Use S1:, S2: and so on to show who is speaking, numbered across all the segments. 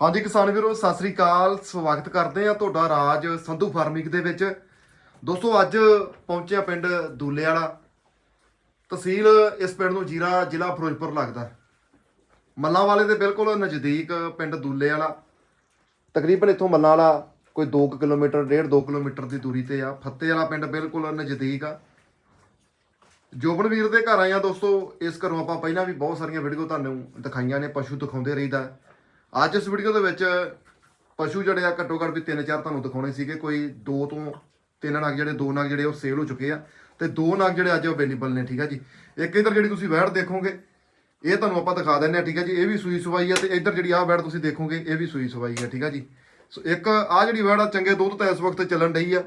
S1: ਹਾਂਜੀ ਕਿਸਾਨ ਵੀਰੋ, ਸਤਿ ਸ੍ਰੀ ਅਕਾਲ। ਸਵਾਗਤ ਕਰਦੇ ਆ ਤੁਹਾਡਾ ਰਾਜ ਸੰਧੂ ਫਾਰਮਿੰਗ ਦੇ ਵਿੱਚ। ਦੋਸਤੋ, ਅੱਜ ਪਹੁੰਚਿਆ ਪਿੰਡ ਦੂਲੇ ਵਾਲਾ ਤਹਿਸੀਲ ਇਸ ਪਿੰਡ ਨੂੰ ਜੀਰਾ ਜ਼ਿਲ੍ਹਾ ਫਿਰੋਜ਼ਪੁਰ ਲੱਗਦਾ। ਮੱਲਾਂ ਵਾਲੇ ਦੇ ਬਿਲਕੁਲ ਨਜ਼ਦੀਕ ਪਿੰਡ ਦੂਲੇ ਵਾਲਾ ਤਕਰੀਬਨ ਇੱਥੋਂ ਮੱਲਾਂ ਵਾਲਾ ਕੋਈ 2 ਕਿਲੋਮੀਟਰ, ਡੇਢ 2 ਕਿਲੋਮੀਟਰ ਦੀ ਦੂਰੀ ਤੇ ਆ। ਫੱਤੇ ਵਾਲਾ ਪਿੰਡ ਬਿਲਕੁਲ ਨਜ਼ਦੀਕ ਆ। ਜੋਬਨ ਵੀਰ ਦੇ ਘਰ ਆਏ ਆ ਦੋਸਤੋ। ਇਸ ਘਰੋਂ ਆਪਾਂ ਪਹਿਲਾਂ ਵੀ ਬਹੁਤ ਸਾਰੀਆਂ ਵੀਡੀਓ ਤੁਹਾਨੂੰ ਦਿਖਾਈਆਂ ਨੇ, ਪਸ਼ੂ ਦਿਖਾਉਂਦੇ ਰਹੀਦਾ। ਅੱਜ ਇਸ ਵੀਡੀਓ ਦੇ ਵਿੱਚ ਪਸ਼ੂ ਜਿਹੜੇ ਆ ਘੱਟੋ ਘੱਟ ਵੀ ਤਿੰਨ ਚਾਰ ਤੁਹਾਨੂੰ ਦਿਖਾਉਣੇ ਸੀਗੇ। ਕੋਈ ਦੋ ਤੋਂ ਤਿੰਨ ਨਗ ਜਿਹੜੇ, ਦੋ ਨਗ ਜਿਹੜੇ ਉਹ ਸੇਲ ਹੋ ਚੁੱਕੇ ਆ ਤੇ ਦੋ ਨਗ ਜਿਹੜੇ ਅੱਜ ਅਵੇਲੇਬਲ ਨੇ, ਠੀਕ ਆ ਜੀ। ਇੱਕ ਇਧਰ ਜਿਹੜੀ ਤੁਸੀਂ ਵੈੜ ਦੇਖੋਗੇ, ਇਹ ਤੁਹਾਨੂੰ ਆਪਾਂ ਦਿਖਾ ਦਿੰਨੇ ਆ, ਠੀਕ ਆ ਜੀ। ਇਹ ਵੀ ਸੂਈ ਸਵਾਈ ਆ ਤੇ ਇਧਰ ਜਿਹੜੀ ਆਹ ਵੈੜ ਤੁਸੀਂ ਦੇਖੋਗੇ, ਇਹ ਵੀ ਸੂਈ ਸਵਾਈ ਆ, ਠੀਕ ਆ ਜੀ। ਸੋ ਇੱਕ ਆ ਜਿਹੜੀ ਵੈੜ ਆ, ਚੰਗੇ ਦੁੱਧ ਤਾਂ ਇਸ ਵਕਤ ਚੱਲਣ ਡਈ ਆ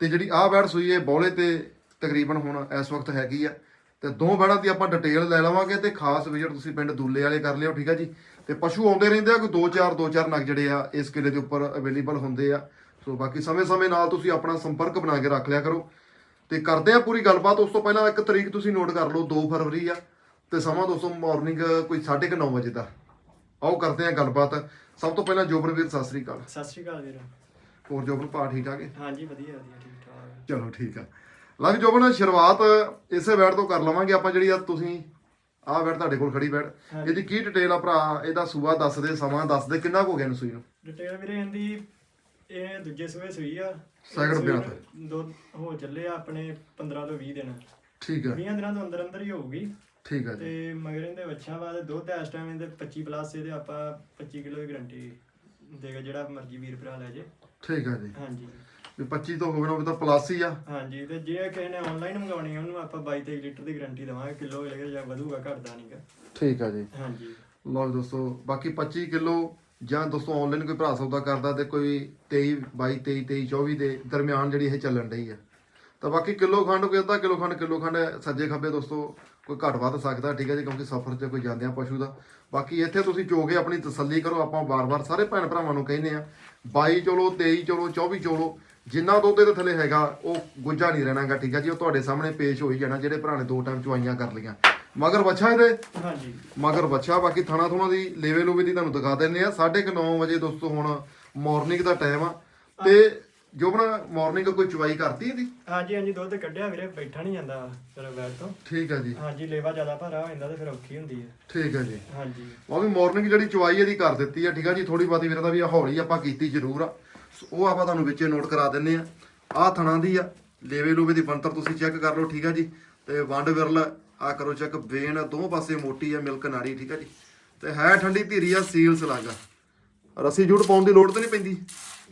S1: ਤੇ ਜਿਹੜੀ ਆਹ ਵੈੜ ਸੂਈ ਹੈ ਬੌਲੇ ਤੇ ਤਕਰੀਬਨ ਹੁਣ ਇਸ ਵਕਤ ਹੈਗੀ ਆ। ਤੇ ਦੋ ਵੈੜਾਂ ਦੀ ਆਪਾਂ ਡਿਟੇਲ ਲੈ ਲਵਾਂਗੇ ਤੇ ਖਾਸ ਵਿਜ਼ਿਟ ਤੁਸੀਂ ਪਿੰਡ ਦੂਲੇ ਵਾਲੇ ਕਰ ਲਿਓ, ਠੀਕ ਆ ਜੀ। ਤੇ ਪਸ਼ੂ ਆਉਂਦੇ ਰਹਿੰਦੇ ਆ ਕੋਈ ਚਾਰ ਦੋ ਚਾਰ ਨਗ ਜਿਹੜੇ ਆ ਇਸ ਕਿਲੇ ਦੇ ਉੱਪਰ ਅਵੇਲੇਬਲ ਹੁੰਦੇ ਆ। ਸੋ ਬਾਕੀ ਸਮੇਂ-ਸਮੇਂ ਨਾਲ ਤੁਸੀਂ ਆਪਣਾ ਸੰਪਰਕ ਬਣਾ ਕੇ ਰੱਖ ਲਿਆ ਕਰੋ। ਤੇ ਕਰਦੇ ਆ ਪੂਰੀ ਗੱਲਬਾਤ ਉਸ ਤੋਂ ਪਹਿਲਾਂ ਇੱਕ ਤਰੀਕ ਤੁਸੀਂ ਨੋਟ ਕਰ ਲਓ 2 ਫਰਵਰੀ ਆ ਤੇ ਸਮਾਂ ਦੋਸਤੋ ਮਾਰਨਿੰਗ ਕੋਈ 9:30 ਵਜੇ ਦਾ। ਆਓ ਕਰਦੇ ਆ ਗੱਲਬਾਤ। ਸਭ ਤੋਂ ਪਹਿਲਾਂ ਜੋਬਨ ਵੀਰ ਸਤਿ ਸ੍ਰੀ ਅਕਾਲ।
S2: ਸਤਿ ਸ਼੍ਰੀ ਅਕਾਲ ਵੀਰ।
S1: ਹੋਰ ਜੋਬਨ ਪਾ ਠੀਕ ਠਾਕ ਹੈ?
S2: ਹਾਂਜੀ ਵਧੀਆ ਵਧੀਆ ਠੀਕ ਠਾਕ।
S1: ਚਲੋ ਠੀਕ ਆ। ਲਓ ਜੋਬਨ ਸ਼ੁਰੂਆਤ ਇਸੇ ਵੈੜ ਤੋਂ ਕਰ ਲਵਾਂਗੇ ਆਪਾਂ ਜਿਹੜੀ ਆ ਤੁਸੀਂ ਆਹ ਵੈੜ ਤੁਹਾਡੇ ਕੋਲ ਖੜੀ
S2: ਹਾਂਜੀ।
S1: ਇਹਦੀ ਕੀ ਡਿਟੇਲ ਆ ਭਰਾ? ਇਹਦਾ ਸੂਆ ਦੱਸ ਦੇ ਸਮਾਂ ਦੱਸ ਦੇ ਕਿੰਨਾ ਕੁ ਹੋ ਗਿਆ ਨੂੰ ਸੂਈ ਨੂੰ?
S2: ਡਿਟੇਲ ਵੀਰੇ ਇਹਦੀ ਇਹ ਦੂਜੇ ਸੂਏ ਸੂਈ ਆ।
S1: ਸੈਕਿੰਡ
S2: ਸੂਈ
S1: ਬਿਆਨ
S2: ਨੂੰ ਦੋ ਹੋ ਚੱਲੇ ਆ ਆਪਣੇ 15 ਤੋਂ 20 ਦਿਨ।
S1: ਠੀਕ ਹੈ
S2: 20 ਦਿਨਾਂ ਤੋਂ ਅੰਦਰ ਅੰਦਰ ਹੀ ਹੋਊਗੀ।
S1: ਠੀਕ ਹੈ ਜੀ।
S2: ਤੇ ਮਗਰ ਇਹਦੇ ਬੱਚਾ ਬਾਅਦ ਦੁੱਧ ਇਸ ਟਾਈਮ ਇਹਦੇ 25 ਪਲੱਸ ਇਹਦੇ ਆਪਾਂ 25 ਕਿਲੋ ਦੀ ਗਰੰਟੀ ਦੇਗਾ ਜਿਹੜਾ ਮਰਜ਼ੀ ਵੀਰ ਭਰਾ ਲੈ ਜੇ।
S1: ਠੀਕ ਹੈ ਜੀ।
S2: ਹਾਂਜੀ।
S1: ਵੀ 25 ਤੋਂ ਹੋਵੇ ਨਾ ਹੋਵੇ ਤਾਂ ਪਲੱਸ ਹੀ ਆ।
S2: ਹਾਂਜੀ ਤੇ ਜੇ ਕਿਸੇ ਨੇ ਆਨਲਾਈਨ ਮੰਗਵਾਉਣੀ ਆ ਉਹਨੂੰ ਆਪਾਂ 22 23 ਲੀਟਰ ਦੀ ਗਰੰਟੀ ਦੇਵਾਂਗੇ ਕਿਲੋ ਲੱਗੇਗਾ ਜਾਂ ਵਧੂਗਾ ਘਟਦਾ ਨਹੀਂਗਾ
S1: ਠੀਕ ਹੈ ਜੀ।
S2: ਹਾਂਜੀ।
S1: ਲਓ ਜੀ ਦੋਸਤੋ ਬਾਕੀ 25 ਕਿਲੋ ਜਾਂ ਦੋਸਤੋ ਆਨਲਾਈਨ ਕੋਈ ਭਰਾ ਸੌਦਾ ਕਰਦਾ ਤੇ ਕੋਈ 23 22 23 23 24 ਦੇ ਦਰਮਿਆਨ ਜਿਹੜੀ ਇਹ ਚੱਲਣ ਡਈ ਆ। ਤਾਂ ਬਾਕੀ ਕਿਲੋ ਖੰਡ ਕੋਈ ਅੱਧਾ ਕਿਲੋ ਖੰਡ ਕਿਲੋ ਖੰਡ ਸੱਜੇ ਖੱਬੇ ਦੋਸਤੋ ਕੋਈ ਘੱਟ ਵੱਧ ਸਕਦਾ ਠੀਕ ਹੈ ਜੀ ਕਿਉਂਕਿ ਸਫ਼ਰ 'ਚ ਕੋਈ ਜਾਂਦੇ ਆ ਪਸ਼ੂ ਦਾ। ਬਾਕੀ ਇੱਥੇ ਤੁਸੀਂ ਚੋ ਕੇ ਆਪਣੀ ਤਸੱਲੀ ਕਰੋ ਆਪਾਂ ਵਾਰ-ਵਾਰ ਸਾਰੇ ਭੈਣ ਭਰਾਵਾਂ ਨੂੰ ਕਹਿੰਦੇ ਆ 22 ਚਲੋ 23 ਚਲੋ 24 ਚਲੋ ਜਿੰਨਾ ਦੁੱਧ ਦੇ ਥੱਲੇ ਹੈਗਾ ਉਹ ਗੁੱਜਾ ਨਹੀਂ ਰਹਿਣਾਗਾ ਠੀਕ ਹੈ ਜੀ? ਉਹ ਤੁਹਾਡੇ ਸਾਹਮਣੇ ਪੇਸ਼ ਹੋਈ ਜਾਣਾ ਜਿਹੜੇ ਭਰਾ ਨੇ ਦੋ ਟਾਈਮ ਚੁਆਈਆਂ ਕਰ ਲਈਆਂ। ਮਗਰ ਬੱਚਾ ਇਹਦੇ?
S2: ਹਾਂਜੀ।
S1: ਮਗਰ ਬੱਚਾ ਬਾਕੀ ਥਣਾ ਥੁਣਾ ਦੀ ਲੇਵੇ ਲੂਵੇ ਦੀ ਤੁਹਾਨੂੰ ਦਿਖਾ ਦਿੰਨੇ ਆ 9:30 ਵਜੇ ਦੋਸਤੋ ਹੁਣ ਮਾਰਨਿੰਗ ਦਾ ਟਾਈਮ ਆ। ਤੇ ਜੋਬਨ ਮਾਰਨਿੰਗ ਕੋਈ ਚੁਆਈ ਕਰਤੀ ਇਹਦੀ?
S2: ਹਾਂਜੀ ਹਾਂਜੀ ਦੁੱਧ ਕੱਢਿਆ ਵੀਰੇ ਬੈਠਾ ਨਹੀਂ ਜਾਂਦਾ ਫਿਰ ਬੈਠ ਤੋਂ।
S1: ਠੀਕ ਹੈ ਜੀ।
S2: ਹਾਂਜੀ ਲੇਵਾ ਜ਼ਿਆਦਾ ਭਾਰਾ ਹੋ ਜਾਂਦਾ ਤੇ ਫਿਰ ਔਖੀ ਹੁੰਦੀ ਹੈ।
S1: ਠੀਕ ਹੈ ਜੀ।
S2: ਹਾਂਜੀ।
S1: ਉਹ ਵੀ ਮਾਰਨਿੰਗ ਜਿਹੜੀ ਚੁਆਈ ਇਹਦੀ ਕਰ ਦਿੱਤੀ ਆ ਠੀਕ ਆ ਜੀ? ਥੋੜੀ ਬਾਤੀ ਵੀਰ ਦਾ ਵੀ ਆ ਹੌਲੀ ਆਪਾਂ ਕੀਤੀ ਜ਼ਰੂਰ ਆ। ਸੋ ਉਹ ਆਪਾਂ ਤੁਹਾਨੂੰ ਵਿੱਚੇ ਨੋਟ ਕਰਾ ਦਿੰਨੇ ਆ ਆਹ ਥਣਾ ਦੀ ਆ ਲੇਵੇ ਲੂਵੇ ਦੀ ਬੰਤਰ ਤੁਸੀਂ ਚੈੱਕ ਕਰ ਲਓ ਠੀਕ ਆ ਜੀ? ਤੇ ਵੰਡ ਵਿਰਲ ਆ ਕਰੋ ਚੈੱਕ ਵੇਨ ਦੋਵੇਂ ਪਾਸੇ ਮੋਟੀ ਆ ਮਿਲਕ ਨਾੜੀ ਠੀਕ ਆ ਜੀ? ਤੇ ਹੈ ਠੰਡੀ ਧੀਰੀ ਆ ਸੀਲਸ ਲਾਗਾ ਰੱਸੀ ਜੂੜ ਪਾਉਣ ਦੀ ਲੋੜ ਤਾਂ ਨਹੀਂ ਪੈਂਦੀ?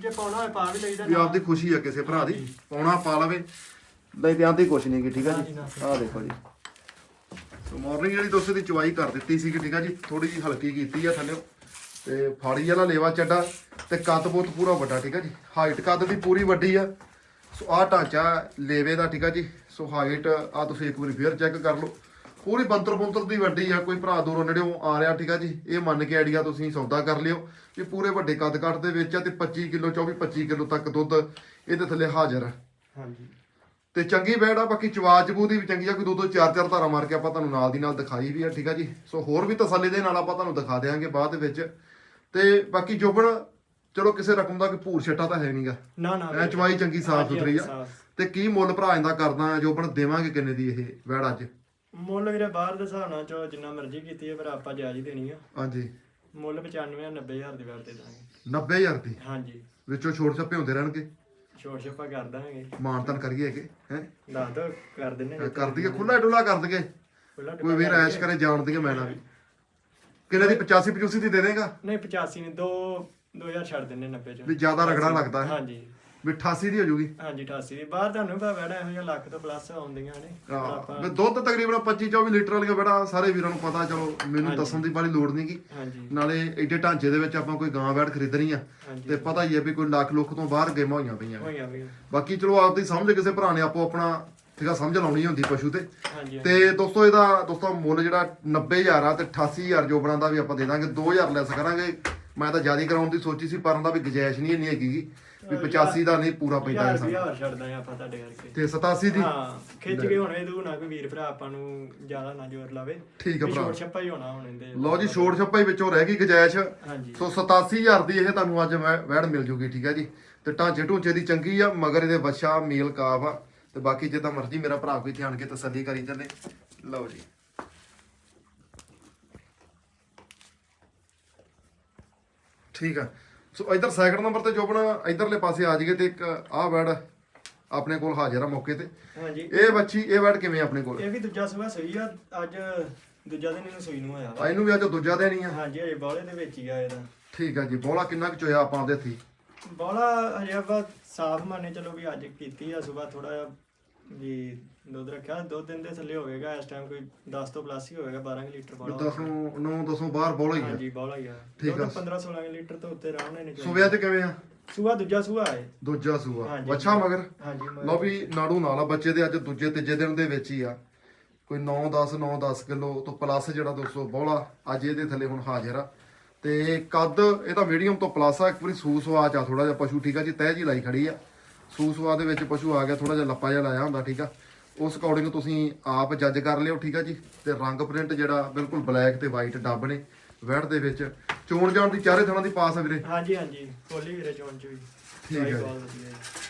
S2: ਜੇ ਪਾਉਣਾ ਹੋਏ ਪਾ ਵੀ ਲਈਦਾ
S1: ਵੀ ਆਪਦੀ ਖੁਸ਼ੀ ਆ ਕਿਸੇ ਭਰਾ ਦੀ। ਪਾਉਣਾ ਪਾ ਲਵੇ। ਨਹੀਂ ਤੇ ਆਂਦੀ ਕੁਛ ਨਹੀਂ ਗੀ ਠੀਕ ਆ ਜੀ? ਆਹ ਦੇਖੋ ਜੀ। ਸੋ ਮਾਰਨਿੰਗ ਜਿਹੜੀ ਦੋਸਤ ਦੀ ਚੁਆਈ ਕਰ ਦਿੱਤੀ ਸੀ ਠੀਕ ਆ ਜੀ? ਥੋੜੀ ਜੀ ਹਲਕੀ ਕੀਤੀ ਆ ਥੱਲੇ। ਤੇ ਫਾੜੀ ਵਾਲਾ ਲੇਵਾ ਚੱਡਾ ਤੇ ਕੱਦ ਬੁੱਤ ਪੂਰਾ ਵੱਡਾ ਠੀਕ ਆ ਜੀ? ਹਾਈਟ ਕੱਦ ਦੀ ਪੂਰੀ ਵੱਡੀ ਆ। ਸੋ ਆਹ ਢਾਂਚਾ ਲੇਵੇ ਦਾ ਠੀਕ ਆ ਜੀ? ਸੋ ਹਾਈਟ ਆ ਤੁਸੀਂ ਇੱਕ ਵਾਰੀ ਫੇਰ ਚੈੱਕ ਕਰ ਲਓ। ਪੂਰੀ ਬੰਤਰ ਬੰਤਰ ਦੀ ਵੱਡੀ ਆ ਕੋਈ ਭਰਾ ਦੂਰੋਂ ਨੇੜਿਓਂ ਆ ਰਿਹਾ ਠੀਕ ਆ ਜੀ? ਇਹ ਮੰਨ ਕੇ ਆਈਡੀਆ ਤੁਸੀਂ ਸੌਦਾ ਕਰ ਲਿਓ ਵੀ ਪੂਰੇ ਵੱਡੇ ਕੱਦ ਕੱਟ ਦੇ ਵਿੱਚ ਆ ਤੇ 25 ਕਿਲੋ 24 25 ਕਿਲੋ ਤੱਕ ਦੁੱਧ ਇਹਦੇ ਥੱਲੇ ਹਾਜ਼ਰ ਆ।
S2: ਹਾਂਜੀ।
S1: ਤੇ ਚੰਗੀ ਬੈੜ ਆ ਬਾਕੀ ਚਵਾਜ ਚਬੂ ਦੀ ਵੀ ਚੰਗੀ ਆ ਕੋਈ ਦੋ ਦੋ ਚਾਰ ਚਾਰ ਧਾਰਾ ਮਾਰ ਕੇ ਆਪਾਂ ਤੁਹਾਨੂੰ ਨਾਲ ਦੀ ਨਾਲ ਦਿਖਾਈ ਵੀ ਆ ਠੀਕ ਆ ਜੀ? ਸੋ ਹੋਰ ਵੀ ਤਸੱਲੀ ਦੇ ਨਾਲ ਆਪਾਂ ਤੁਹਾਨੂੰ ਦਿਖਾ ਦੇਵਾਂਗੇ ਬਾਅਦ ਵਿੱਚ। ਤੇ ਬਾਕੀ ਜੋਬਨ ਚਲੋ ਕਿਸੇ ਰਕਮ ਦਾ ਕੋਈ ਭੂਰ ਛੱਟਾ ਤਾਂ ਹੈ ਨਹੀਂਗਾ।
S2: ਨਾ ਨਾ
S1: ਐ ਚਵਾਈ ਚੰਗੀ ਸਾਫ਼ ਸੁਥਰੀ ਆ। ਤੇ ਕੀ ਮੁੱਲ ਭਰਾ ਇਹਦਾ ਕਰਦਾ ਜੋਬਨ ਦੇਵਾਂਗੇ ਕਿੰਨੇ ਦੀ ਇਹ ਬੈੜ ਅੱਜ?
S2: ਮੁੱਲ ਵੀਰੇ ਬਾਹਰ ਦੇ ਹਿਸਾਬ ਨਾਲ ਚੋ ਜਿੰਨਾ ਮਰਜ਼ੀ ਕੀਤੀ ਹੈ ਪਰ ਆਪਾਂ ਜਾਇਜ਼ ਹੀ ਦੇਣੀ ਆ।
S1: ਹਾਂਜੀ।
S2: ਮੁੱਲ 95 90000 ਦੀ ਦੇ ਦਾਂਗੇ।
S1: 90000 ਦੀ?
S2: ਹਾਂਜੀ।
S1: ਵਿੱਚੋਂ ਛੋਟ ਛੱਪੇ ਹੁੰਦੇ ਰਹਿਣਗੇ?
S2: ਛੋਟ ਛਪਾ ਕਰ ਦਾਂਗੇ।
S1: ਮਾਨਤਨ ਕਰੀਏ ਕਿ ਹੈ?
S2: ਦੱਸ ਦੋ ਕਰ ਦਿੰਨੇ
S1: ਕਰ ਦਈਏ ਖੁੱਲਾ ਡੁੱਲਾ ਕਰ ਦਈਏ। ਕੋਈ ਵੀਰ ਐਸ਼ ਕਰੇ ਜਾਣ ਦਈਏ ਮੈਂ ਨਾ ਵੀ। ਕਿੰਨੇ ਦੀ? 85 85 ਦੀ ਦੇ ਦੇਗਾ?
S2: ਨਹੀਂ 85 ਨੇ 2 2000 ਛੱਡ ਦਿੰਨੇ 90 ਚ।
S1: ਵੀ ਜ਼ਿਆਦਾ ਰਗੜਾ ਲੱਗਦਾ ਹੈ।
S2: ਹਾਂਜੀ।
S1: ਵੀ 88 ਦੀ ਹੋ ਜੂਗੀ।
S2: ਹਾਂਜੀ 88 ਦੀ। ਬਾਹਰ ਤੁਹਾਨੂੰ ਪਤਾ ਵੈੜਾ ਇਹੋ ਜਿਹਾ ਲੱਖ ਤੋਂ ਪਲੱਸ ਆਉਂਦੀਆਂ ਨੇ।
S1: ਹਾਂ ਵੀ ਦੁੱਧ ਤਕਰੀਬਨ 25 24 ਲੀਟਰ ਵਾਲੀਆਂ ਬੜਾ ਸਾਰੇ ਵੀਰਾਂ ਨੂੰ ਪਤਾ ਚਲੋ ਮੈਨੂੰ ਦੱਸਣ ਦੀ ਬਾਲੀ ਲੋੜ ਨਹੀਂਗੀ
S2: ਹਾਂਜੀ।
S1: ਨਾਲੇ ਐਡੇ ਢਾਂਚੇ ਦੇ ਵਿੱਚ ਆਪਾਂ ਕੋਈ ਗਾਂ ਵੈੜ ਖਰੀਦਣੀ ਆ ਤੇ ਪਤਾ ਹੀ ਹੈ ਵੀ ਕੋਈ ਲੱਖ ਲੁੱਖ ਤੋਂ ਬਾਹਰ ਗੇਮਾਂ ਹੋਈਆਂ ਪਈਆਂ।
S2: ਹੋਈਆਂ
S1: ਬਾਕੀ ਚਲੋ ਆਪਦੀ ਸਮਝ ਕਿਸੇ ਭਰਾ ਨੇ ਆਪੋ ਆਪਣਾ ਠੀਕ ਆ ਸਮਝ ਲਾਉਣੀ ਹੁੰਦੀ ਪਸ਼ੂ ਤੇ।
S2: ਹਾਂਜੀ
S1: ਤੇ ਦੋਸਤੋ ਇਹਦਾ ਦੋਸਤੋ ਮੁੱਲ ਜਿਹੜਾ 90000 ਆ ਤੇ 88000 ਜੋ ਬਣਾਉਂਦਾ ਵੀ ਆਪਾਂ ਦੇ ਦਾਂਗੇ 2000 ਲੈਸ ਕਰਾਂਗੇ। ਮੈਂ ਤਾਂ ਜ਼ਿਆਦਾ ਕਰਾਉਣ ਦੀ ਸੋਚੀ ਸੀ ਪਰ ਉਹਦਾ ਵੀ ਗੁੰਜਾਇਸ਼ ਨਹੀਂ ਇੰਨੀ ਹੈਗੀ ਗੀ ਵੀ 85 ਦਾ ਨਹੀਂ ਪੂਰਾ ਪੈਂਦਾ ਹੈ ਸਾਨੂੰ
S2: ਯਾਰ ਛੱਡਦਾ ਆ ਆਪਾਂ ਤੁਹਾਡੇ ਕਰਕੇ।
S1: ਤੇ 87 ਦੀ?
S2: ਹਾਂ ਖਿੱਚ ਕੇ ਹੁਣ ਇਹ ਦੂ ਨਾ ਕੋਈ ਵੀਰ ਭਰਾ ਆਪਾਂ ਨੂੰ ਜ਼ਿਆਦਾ ਨਾ ਜ਼ੋਰ ਲਾਵੇ।
S1: ਠੀਕ ਆ ਭਰਾ।
S2: ਛੋਟ ਛੱਪਾ ਹੀ ਹੋਣਾ ਹੁਣ ਇਹਦੇ।
S1: ਲਓ ਜੀ ਛੋੜ ਛੱਪਾ ਹੀ ਵਿੱਚੋਂ ਰਹਿ ਗਈ ਗੁੰਜਾਇਸ਼।
S2: ਹਾਂਜੀ।
S1: ਸੋ 87000 ਦੀ ਇਹ ਤੁਹਾਨੂੰ ਅੱਜ ਵੈੜ ਮਿਲ ਜੂਗੀ ਠੀਕ ਹੈ ਜੀ। ਤੇ ਢਾਂਚੇ ਢੂੰਚੇ ਦੀ ਚੰਗੀ ਆ ਮਗਰ ਇਹਦੇ ਬੱਚਾ ਮੇਲ ਕਾਫ ਆ। ਤੇ ਬਾਕੀ ਜਿੱਦਾਂ ਮਰਜ਼ੀ ਮੇਰਾ ਭਰਾ ਕੋਈ ਧਿਆਨ ਕੇ ਤਸੱਲੀ ਕਰੀ ਚੱਲੇ ਲਓ ਜੀ। ਠੀਕ ਆ। ਸੋ ਇਧਰ ਸੈਕਿੰਡ ਨੰਬਰ ਤੇ ਜੋਬਣਾ ਇਧਰਲੇ ਪਾਸੇ ਆ ਜਾਈਏ ਤੇ ਇੱਕ ਆਹ ਵੈੜ ਆਪਣੇ ਕੋਲ ਹਾਜ਼ਰ ਆ ਮੌਕੇ ਤੇ।
S2: ਹਾਂਜੀ।
S1: ਇਹ ਬੱਚੀ ਇਹ ਵੈੜ ਕਿਵੇਂ ਆਪਣੇ ਕੋਲ?
S2: ਇਹ ਵੀ ਦੂਜਾ ਸੂਆ ਸਹੀ ਆ। ਅੱਜ ਦੂਜਾ ਦਿਨ ਇਹਨੂੰ ਸੂਈ ਨੂੰ ਹੋਇਆ
S1: ਆ ਇਹਨੂੰ ਵੀ ਅੱਜ ਦੂਜਾ ਦੇਣੀ ਆ।
S2: ਹਾਂਜੀ ਇਹ ਬੌਲੇ ਦੇ ਵਿੱਚ ਹੀ ਆ ਇਹਦਾ।
S1: ਠੀਕ ਆ ਜੀ ਬੋਲਾ ਕਿੰਨਾ ਕੁ ਚੋਇਆ ਆਪਾਂ ਉਹਦੇ ਹੱਥੀ।
S2: ਬੌਲਾ ਹਜੇ ਆਪਾਂ ਸਾਫ਼ ਮੰਨੇ ਚਲੋ ਵੀ ਅੱਜ ਕੀਤੀ ਆ ਸਵੇਰ ਥੋੜਾ ਜਿਹਾ ਵੀ ਦੁੱਧ ਰੱਖਿਆ ਦੋ ਦਿਨ ਦੇ ਥੱਲੇ ਹੋਵੇਗਾ ਇਸ ਟਾਈਮ ਕੋਈ 10 ਤੋਂ ਪਲੱਸ ਹੀ ਹੋਵੇਗਾ 12 ਕੁ ਲੀਟਰ ਬੌਲਾ
S1: ਦਸੋਂ 9 ਦਸੋਂ ਬਾਹਰ ਬੋਲਾ ਹੀ ਆ।
S2: ਹਾਂਜੀ ਬੌਲਾ ਹੀ ਆ।
S1: ਠੀਕ ਆ।
S2: 15 16 ਲੀਟਰ ਤੋਂ ਉੱਤੇ ਆਰਾਮ ਨਾਲ
S1: ਸੁਬਿਆ ਤੇ ਕਿਵੇਂ ਆ?
S2: ਸੂਆ ਦੂਜਾ ਸੂਆ ਹੈ।
S1: ਦੂਜਾ ਸੂਆ।
S2: ਹਾਂਜੀ।
S1: ਬੱਚਾ ਮਗਰ?
S2: ਹਾਂਜੀ
S1: ਲਓ ਵੀ ਨਾੜੂ ਨਾਲ ਆ ਬੱਚੇ ਦੇ ਅੱਜ ਦੂਜੇ ਤੀਜੇ ਦਿਨ ਦੇ ਵਿੱਚ ਹੀ ਆ। ਕੋਈ 9 10 9 10 ਕਿਲੋ ਤੋਂ ਪਲੱਸ ਜਿਹੜਾ ਦੋਸਤੋ ਬੋਲਾ ਅੱਜ ਇਹਦੇ ਥੱਲੇ ਹੁਣ ਹਾਜ਼ਰ ਆ। ਤੇ ਕੱਦ ਇਹਦਾ ਮੀਡੀਅਮ ਤੋਂ ਪਲੱਸ ਆ ਇੱਕ ਵਾਰੀ ਸੂਸਵਾ ਚ ਆ ਥੋੜਾ ਜਿਹਾ ਪਸ਼ੂ ਠੀਕ ਆ ਜੀ ਤਹਿ ਜੀ ਲਾਈ ਖੜੀ ਆ। ਸੂਸਵਾ ਦੇ ਵਿੱਚ ਪਸ਼ੂ ਆ ਗਿਆ ਥੋੜਾ ਜਿਹਾ ਲੱਪਾ ਜਿਹਾ ਲਾਇਆ ਹੁੰਦਾ ਠੀਕ ਆ। ਉਸ ਅਕੋਰਡਿੰਗ ਤੁਸੀਂ ਆਪ ਜੱਜ ਕਰ ਲਿਓ ਠੀਕ ਆ ਜੀ ਤੇ ਰੰਗ ਪ੍ਰਿੰਟ ਜਿਹੜਾ ਬਿਲਕੁਲ ਬਲੈਕ ਤੇ ਵਾਈਟ ਡੱਬ ਨੇ ਵੈੜ ਦੇ ਵਿੱਚ। ਚੋਣ ਜਾਣ ਦੀ ਚਾਰੇ ਥਣਾਂ ਦੀ ਪਾਸ ਆ ਵੀਰੇ।
S2: ਹਾਂਜੀ ਹਾਂਜੀ ਕੋਲੀ ਵੀਰੇ ਚੋਣ ਚ ਵੀ।
S1: ਠੀਕ ਹੈ।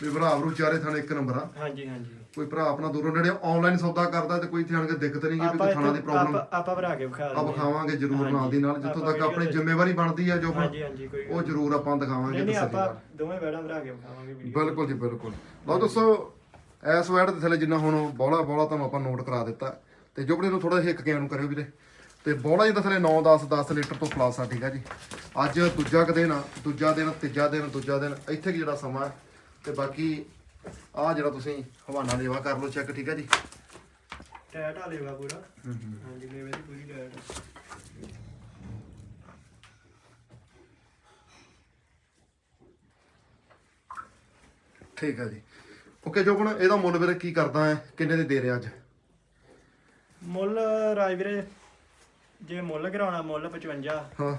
S1: ਵੀ ਭਰਾ ਬਰੂ ਚਾਰੇ ਥਾਣੇ ਇੱਕ ਨੰਬਰ ਆ।
S2: ਹਾਂਜੀ ਹਾਂਜੀ।
S1: ਕੋਈ ਭਰਾ ਆਪਣਾ ਦੂਰੋਂ ਨੇੜੇ ਆਨਲਾਈਨ ਸੌਦਾ ਕਰਦਾ ਤੇ ਕੋਈ ਥਾਣ ਕੇ ਦਿੱਕਤ ਨਹੀਂ
S2: ਆਪਾਂ
S1: ਕੋਈ ਥਾਣਾ ਦੀ
S2: ਇੱਥੇ-
S1: ਪ੍ਰੋਬਲਮ
S2: ਆਪਾਂ ਆਪਾਂ ਭਰਾ ਕੇ ਵਿਖਾ ਦਿੰਦੇ
S1: ਵਿਖਾਵਾਂਗੇ ਜ਼ਰੂਰ ਨਾਲ ਦੀ ਨਾਲ ਜਿੱਥੋਂ
S2: ਆਪਾਂ
S1: ਤੱਕ ਆਪਣੀ ਜ਼ਿੰਮੇਵਾਰੀ ਬਣਦੀ ਆ ਜੋ
S2: ਹਾਂਜੀ ਹਾਂਜੀ ਕੋਈ
S1: ਉਹ ਜ਼ਰੂਰ ਆਪਾਂ ਦਿਖਾਵਾਂਗੇ
S2: ਨਹੀਂ ਆਪਾਂ ਦੋਵੇਂ ਬੈੜਾਂ ਭਰਾ ਕੇ ਵਿਖਾਵਾਂਗੇ ਵੀਡੀਓ
S1: ਬਿਲਕੁਲ ਜੀ ਬਿਲਕੁਲ। ਲਓ ਦੋਸਤੋ ਐਸ ਵੈਡ ਦੇ ਥੱਲੇ ਜਿੰਨਾ ਹੁਣ ਬੋਲਾ ਬੋਲਾ ਤੁਹਾਨੂੰ ਆਪਾਂ ਨੋਟ ਕਰਾ ਦਿੱਤਾ। ਤੇ ਜੋਬੜੇ ਨੂੰ ਥੋੜਾ ਹਿੱਕ ਕੇ ਨੂੰ ਕਰਿਓ ਵੀਰੇ। ਤੇ ਬੋਲਾ ਜੀ ਥੱਲੇ 9 10 10 ਲੀਟਰ ਤੋਂ ਪਲੱਸ ਆ ਠੀਕ ਆ ਜੀ। ਅੱਜ ਦੂਜਾ ਕੁ ਦਿਨ ਆ ਦੂਜਾ ਦਿਨ ਤੀਜਾ ਦਿਨ ਦੂਜਾ ਦਿਨ ਇੱਥੇ ਕੁ ਜਿਹੜਾ ਸਮਾਂ ਹੈ। ਤੇ ਬਾਕੀ ਆ ਜਿਹੜਾ ਤੁਸੀਂ ਹਵਾਨਾ ਲੇਵਾ ਕਰ ਲਓ ਚੈੱਕ ਠੀਕ ਆ ਜੀ?
S2: ਟੈਟ ਆ ਲੇਗਾ ਪੂਰਾ। ਹਾਂਜੀ ਲੇਵੇ ਦੀ ਪੂਰੀ ਟੈਟ
S1: ਠੀਕ ਆ ਜੀ। ਓਕੇ ਜੋਬਨ ਇਹਦਾ ਮੁੱਲ ਵੀਰੇ ਕੀ ਕਰਦਾ ਹੈ? ਕਿੰਨੇ ਦੇ ਦੇ ਰਿਹਾ ਅੱਜ?
S2: ਮੁੱਲ ਰਾਜ ਵੀਰੇ ਜੇ ਮੁੱਲ ਕਰਾਉਣਾ ਮੁੱਲ 55
S1: ਹਾਂ।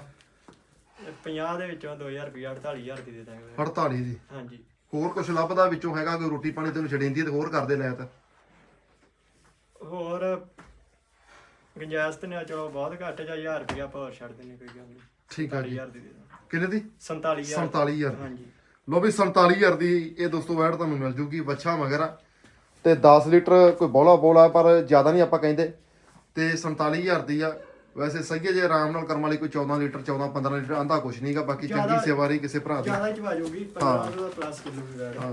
S2: 50 ਦੇ ਵਿੱਚੋਂ 2000 ਰੁਪਏ 48000 ਦੀ ਦੇ ਦਾਂਗੇ।
S1: 48 ਦੀ?
S2: ਹਾਂਜੀ।
S1: ਹੋਰ ਕੁਛ ਲੱਭਦਾ ਵਿੱਚੋਂ ਹੈਗਾ ਕੋਈ ਰੋਟੀ ਪਾਣੀ ਤੈਨੂੰ ਛੜੇਂਦੀ ਤੇ ਹੋਰ ਕਰਦੇ ਲੈ ਤਾਂ।
S2: ਹੋਰ ਗੁੰਜਾਇਸ਼ ਤੇ ਨਾ ਚਲੋ ਬਹੁਤ ਘੱਟ ਜਾਂ 1000 ਰੁਪਏ ਆਪਾਂ ਹੋਰ ਛੱਡ ਦਿੰਨੇ ਕੋਈ ਗੱਲ ਨਹੀਂ
S1: ਠੀਕ ਆ ਜੀ।
S2: 40000 ਦੀ ਦੇ ਦਾਂਗੇ
S1: ਕਿੰਨੇ ਦੀ?
S2: 47000
S1: 47000
S2: ਹਾਂਜੀ।
S1: ਲੋ ਵੀ 47000 ਦੀ ਇਹ ਦੋਸਤੋ ਵੈਟ ਤੁਹਾਨੂੰ ਮਿਲ ਜੂਗੀ ਬੱਚਾ ਮਗਰ ਆ। ਤੇ 10 ਲੀਟਰ ਕੋਈ ਬੋਲਾ ਬੋਲਾ ਪਰ ਜ਼ਿਆਦਾ ਨਹੀਂ ਆਪਾਂ ਕਹਿੰਦੇ। ਤੇ 47000 ਦੀ ਆ। ਵੈਸੇ ਸਹੀ ਹੈ ਜੇ ਆਰਾਮ ਨਾਲ ਕਰਮ ਵਾਲੀ ਕੋਈ 14 ਲੀਟਰ 14 15 ਲੀਟਰ ਆਂਦਾ ਕੁਛ ਨਹੀਂਗਾ ਬਾਕੀ ਚੰਗੀ
S2: ਜ਼ਿਆਦਾ-
S1: ਸੇਵਾਰੀ ਕਿਸੇ ਭਰਾ ਦੀ।
S2: ਜ਼ਿਆਦਾ ਚਵਾ ਜਾਊਗੀ 15 ਦਾ ਪਲੱਸ ਕਿਲੋ ਵੀ ਵੈਟ
S1: ਹਾਂ।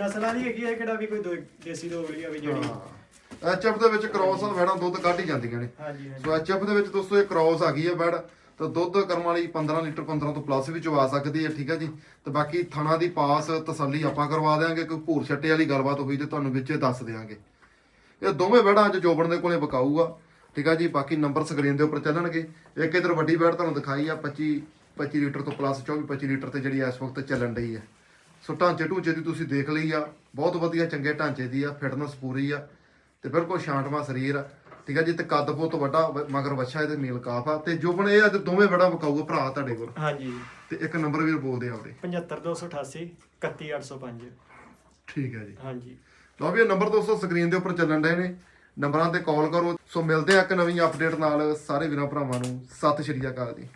S2: ਨਸਲਾਂ ਦੀ ਹੈਗੀ ਹੈ ਕਿਹੜਾ ਵੀ ਕੋਈ ਦੇਸੀ ਦੋਗਲੀ ਆ ਵੀ ਜਿਹੜੀ
S1: ਐਚਐਫ ਦੇ ਵਿੱਚ ਕ੍ਰੋਸ ਵੈੜਾਂ ਦੁੱਧ ਕੱਢ ਹੀ ਜਾਂਦੀਆਂ ਨੇ। ਸੋ ਐਚਐਫ ਦੇ ਵਿੱਚ ਦੋਸਤੋ ਇਹ ਕ੍ਰੋਸ ਆ ਗਈ ਹੈ ਬੈਡ ਤਾਂ ਦੁੱਧ ਕਰਮ ਵਾਲੀ 15 ਲੀਟਰ 15 ਤੋਂ ਪਲੱਸ ਵੀ ਚਵਾ ਸਕਦੀ ਹੈ ਠੀਕ ਹੈ ਜੀ? ਤੇ ਬਾਕੀ ਥਣਾ ਦੀ ਪਾਸ ਤਸੱਲੀ ਆਪਾਂ ਕਰਵਾ ਦੇਾਂਗੇ ਕੋਈ ਭੂਰ ਛੱਟੇ ਵਾਲੀ ਗੱਲਬਾਤ ਹੋਈ ਤੇ ਤੁਹਾਨੂੰ ਵਿੱਚੇ ਦੱਸ ਦੇਾਂਗੇ ਇਹ ਦੋਵੇਂ ਬੈੜਾਂ ਅੱਜ ਜੋਬਣ ਦੇ ਕੋਲੇ ਬਕਾਊਗਾ ਠੀਕ ਆ ਜੀ ਬਾਕੀ ਨੰਬਰ ਸਕਰੀਨ ਦੇ ਉੱਪਰ ਚੱਲਣਗੇ। ਇੱਕ ਇਧਰ ਵੱਡੀ ਬੈੜ ਤੁਹਾਨੂੰ ਦਿਖਾਈ ਆ 25 25 ਲੀਟਰ ਤੋਂ ਪਲੱਸ 24 25 ਲੀਟਰ ਤੇ ਜਿਹੜੀ ਇਸ ਵਕਤ ਚੱਲਣ ਡਈ ਹੈ ਸੋ ਢਾਂਚੇ ਢੂੰਚੇ ਦੀ ਤੁਸੀਂ ਦੇਖ ਲਈ ਆ ਬਹੁਤ ਵਧੀਆ ਚੰਗੇ ਢਾਂਚੇ ਦੀ ਆ ਫਿਟਨੈਸ ਪੂਰੀ ਆ ਤੇ ਬਿਲਕੁਲ ਸ਼ਾਂਤਮਾ ਸਰੀਰ ਆ। ਠੀਕ ਆ ਜੀ ਤੇ ਕੱਦ ਬਹੁਤ ਵੱਡਾ ਮਗਰ ਵੱਛਾ ਇਹਦੇ ਮੇਲ ਕਾਫ ਆ ਤੇ ਜੋਬਨ ਇਹ ਅੱਜ ਦੋਵੇਂ ਬੜਾ ਵਿਕਾਊਗਾ ਭਰਾ ਤੁਹਾਡੇ ਕੋਲ।
S2: ਹਾਂਜੀ।
S1: ਤੇ ਇੱਕ ਨੰਬਰ ਵੀ ਬੋਲਦੇ ਆ ਆਪਦੇ
S2: 75288 31805
S1: ਠੀਕ ਹੈ ਜੀ।
S2: ਹਾਂਜੀ।
S1: ਲਓ ਵੀ ਇਹ ਨੰਬਰ ਦੋਸਤੋ ਸਕਰੀਨ ਦੇ ਉੱਪਰ ਚੱਲਣ ਡਏ ਨੇ। ਨੰਬਰਾਂ ਤੇ ਕਾਲ ਕਰੋ। ਸੋ ਮਿਲਦੇ ਆ ਇੱਕ ਨਵੀਂ ਅਪਡੇਟ ਨਾਲ। ਸਾਰੇ ਵੀਰਾਂ ਭਰਾਵਾਂ ਨੂੰ ਸਤਿ ਸ਼੍ਰੀ ਅਕਾਲ ਜੀ।